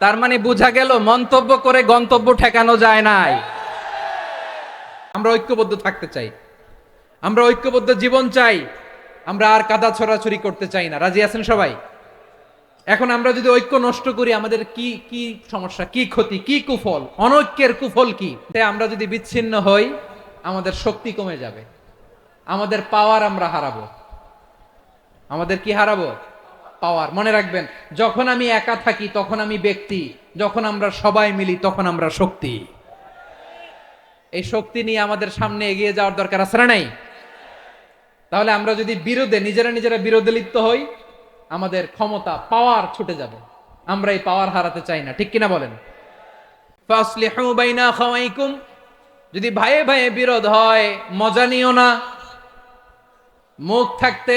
তার মানে বোঝা গেল মন্তব্য করে গন্তব্য ঠেকানো যায় নাই। আমরা ঐক্যবদ্ধ থাকতে চাই। আমরা ঐক্যবদ্ধ জীবন চাই। আমরা আর কাদা ছড়াছড়ি করতে চাই না। রাজি আছেন সবাই? এখন আমরা যদি ঐক্য নষ্ট করি, আমাদের কি কি সমস্যা, কি ক্ষতি, কি কুফল? অনৈক্যের কুফল কি? আমরা যদি বিচ্ছিন্ন হই, আমাদের শক্তি কমে যাবে। আমাদের পাওয়ার আমরা হারাবো। আমাদের কি হারাবো? পাওয়ার, মনে রাখবেন, যখন আমি একা থাকি, তখন আমি ব্যক্তি, যখন আমরা সবাই মিলি, তখন আমরা শক্তি। এই শক্তি নিয়ে আমাদের সামনে এগিয়ে যাওয়ার দরকার আছে না নাই? তাহলে আমরা যদি বিরোধে, নিজেরা নিজেরা বিরোধে লিপ্ত হই, আমাদের ক্ষমতা, পাওয়ার ছুটে যাবে। আমরা এই পাওয়ার হারাতে চাই না, ঠিক কিনা বলেন? যদি ভাইয়ে ভাইয়ে বিরোধ হয়, মজা নিও না। মুখ থাকতে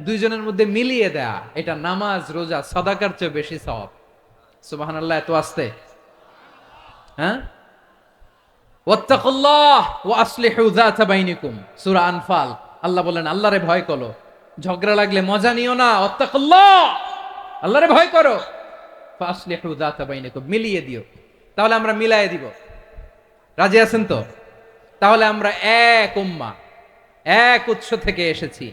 দুইজনের মধ্যে মিলিয়ে দেয়া, এটা নামাজ, রোজা, সদাকার চেয়ে বেশি সব এত আসতে। হ্যাঁ? যাতা বাইনিকুম, সূরা আনফাল। আল্লাহ বলেন আল্লাহরে ভয় করো। ঝগড়া লাগলে মজা নিও না, ওয়াত্তাকুল্লাহ! আল্লাহরে ভয় করো। ফাসলিহু যাতা বাইনিকুম, মিলিয়ে দিও। তাহলে আমরা মিলায়ে দিব। রাজি আছেন তো? তাহলে আমরা এক উম্মা, এক উৎস থেকে এসেছি।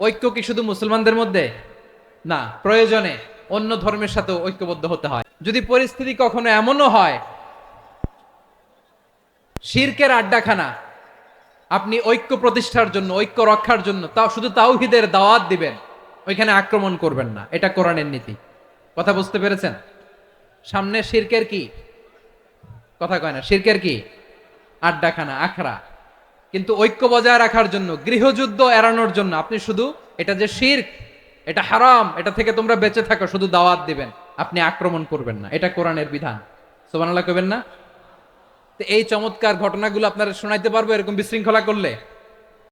ঐক্য কি শুধু মুসলমানদের মধ্যে? না, প্রয়োজনে অন্য ধর্মের সাথে ঐক্যবদ্ধ হতে হয়। যদি পরিস্থিতি কখনো এমনও হয়, শিরকের আড্ডাখানা, আপনি ঐক্য প্রতিষ্ঠার জন্য, ঐক্য রক্ষার জন্য, তাও শুধু তাওহিদের দাওয়াত দিবেন, ওইখানে আক্রমণ করবেন না। এটা কোরআনের নীতি। কথা বুঝতে পেরেছেন? সামনে শিরকের কি? কথা কয় না, শিরকের কি? আড্ডাখানা, আখড়া। কিন্তু ঐক্য বজায় রাখার জন্য, গৃহযুদ্ধ এড়ানোর জন্য আপনি শুধু এটা যে শির্ক, এটা হারাম, এটা থেকে তোমরা বেঁচে থাকো, শুধু দাওয়াত দিবেন। আপনি আক্রমণ করবেন না। এটা কোরআনের বিধান। সোমান আল্লাহ কবেন না? তো এই চমৎকার ঘটনাগুলো আপনারা শোনাইতে পারব এরকম বিশৃঙ্খলা করলে?